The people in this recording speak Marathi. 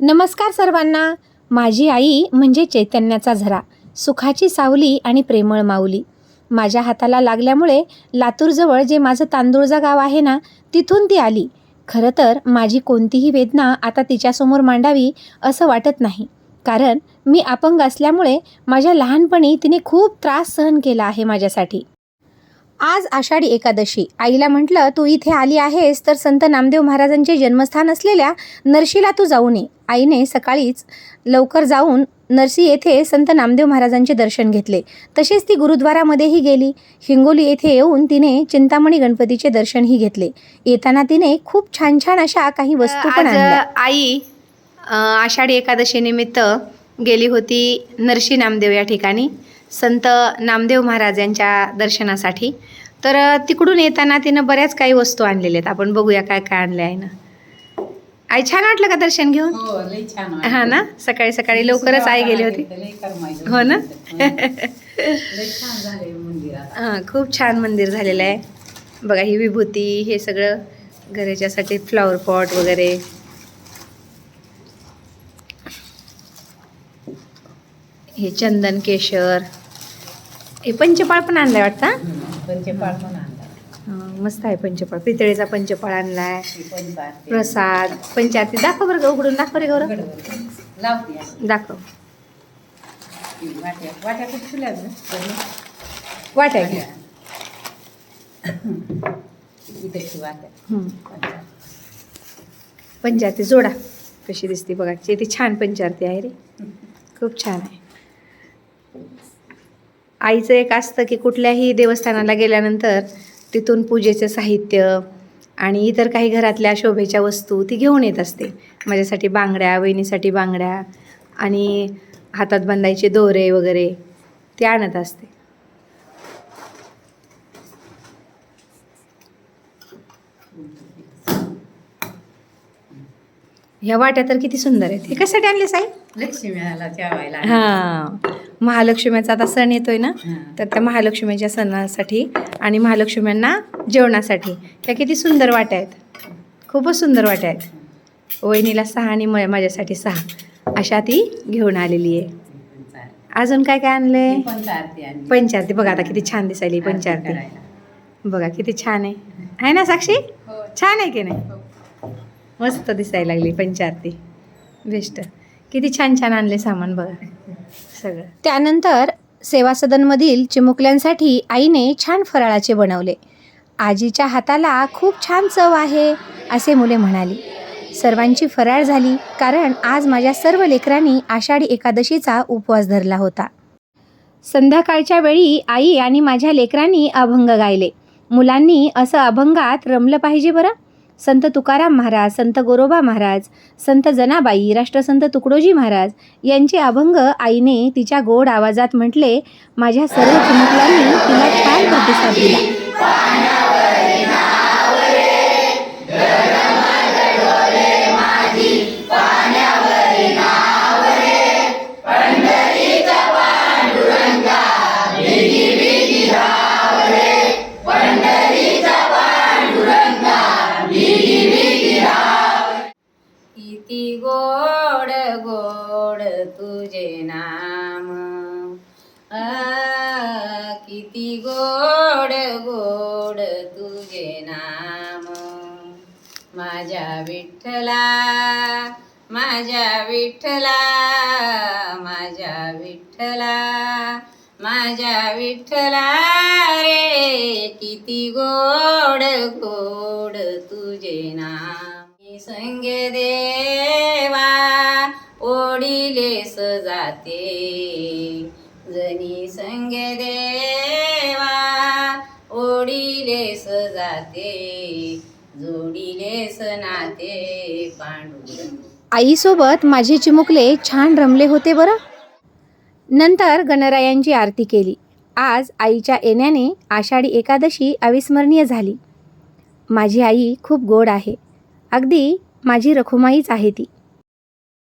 नमस्कार सर्वांना. माझी आई म्हणजे चैतन्याचा झरा सुखाची सावली आणि प्रेमळ माऊली. माझ्या हाताला लागल्यामुळे लातूरजवळ जे माझं तांदूळजा गाव आहे ना तिथून ती आली. खरं तर माझी कोणतीही वेदना आता तिच्यासमोर मांडावी असं वाटत नाही. कारण मी अपंग असल्यामुळे माझ्या लहानपणी तिने खूप त्रास सहन केला आहे माझ्यासाठी. आज आषाढी एकादशी. आईला म्हटलं तू इथे आली आहेस तर संत नामदेव महाराजांचे जन्मस्थान असलेल्या नरशीला तू जाऊन ये. आईने सकाळीच लवकर जाऊन नरसी येथे संत नामदेव महाराजांचे दर्शन घेतले. तसेच ती गुरुद्वारामध्येही गेली. हिंगोली येथे येऊन तिने चिंतामणी गणपतीचे दर्शनही घेतले. येताना तिने खूप छान छान अशा काही वस्तू पण आई आषाढी एकादशी निमित्त गेली होती नरशी नामदेव या ठिकाणी. संत नामदेव महाराज यांच्या दर्शनासाठी. तर तिकडून येताना तिनं बऱ्याच काही वस्तू आणलेल्या आहेत. आपण बघूया काय काय आणले आहे ना आई छान वाटलं का दर्शन घेऊन? हो. हा ना? सकाळी सकाळी लवकरच आई गेली होती. हो ना? हां खूप छान मंदिर झालेलं आहे. बघा ही विभूती हे सगळं घराच्यासाठी फ्लॉवर पॉट वगैरे. हे चंदन केशर. हे पंचपाळ पण आणलाय वाटतं? पंचपाळ पण आणला मस्त आहे पंचपाळ पितळेचा पंचपाळ आणलाय. प्रसाद. पंचारती दाखव बरं का उघडून. दाखव रे गौरव. लावते असं. दाखव. वाट्या गं? वाट्या घे इथे वाट्या. हं. पंचारती जोडा. कशी दिसते बघा. ती छान पंचारती आहे रे. खूप छान आहे. आईचं एक असतं की कुठल्याही देवस्थानाला गेल्यानंतर तिथून पूजेचं साहित्य आणि इतर काही घरातल्या शोभेच्या वस्तू ती घेऊन येत असते. माझ्यासाठी बांगड्या वहिनीसाठी बांगड्या आणि हातात बांधायचे दोरे वगैरे ते आणत असते. ह्या वाट्या तर किती सुंदर आहेत. हे कशासाठी आणले साई? लक्ष्मीला जेवायला हां. महालक्ष्मीचा आता सण येतोय ना. तर त्या महालक्ष्मीच्या सणासाठी आणि महालक्ष्म्यांना जेवणासाठी ह्या किती सुंदर वाट्या आहेत. खूपच सुंदर वाट्या आहेत. वहिनीला सहा आणि म माझ्यासाठी सहा. अशा ती घेऊन आलेली आहे. अजून काय काय आणले पंचारती आणि पंचारती बघा आता किती छान दिसायली पंचारती बघा किती छान आहे. आहे ना साक्षी? हो. छान आहे की नाही? मस्त दिसायला लागली पंचारती बेस्ट. किती छान छान आणले सामान बघा. सगळं. त्यानंतर सेवा सदनमधील चिमुकल्यांसाठी आईने छान फराळाचे बनवले. आजीच्या हाताला खूप छान चव आहे असे मुले म्हणाली. सर्वांची फराळ झाली कारण आज माझ्या सर्व लेकरांनी आषाढी एकादशीचा उपवास धरला होता. संध्याकाळच्या वेळी आई आणि माझ्या लेकरांनी अभंग गायले. मुलांनी असं अभंगात रमलं पाहिजे बरं? संत तुकाराम महाराज संत गोरोबा महाराज संत जनाबाई राष्ट्रसंत तुकडोजी महाराज यांचे अभंग आईने तिच्या गोड आवाजात म्हटले. माझ्या सर्व चिमुकलांनी तिला छान प्रतिसाद दिला. किती गोड गोड तुझे नाम. आ, किती गोड गोड तुझे नाम. माझ्या विठ्ठला माझ्या विठ्ठला माझ्या विठ्ठला माझ्या विठ्ठला रे. किती गोड गोड तुझे नाम. संगे देवा ओढिले जाते जनी संगे देवा ओढिले जाते जोडिले नाते पांडुरंग. आईसोबत माझे चिमुकले छान रमले होते बरं. नंतर गणरायांची आरती केली. आज आईच्या येण्याने आषाढी एकादशी अविस्मरणीय झाली. माझी आई खूप गोड आहे. अगदी माझी रखुमाईच आहे ती.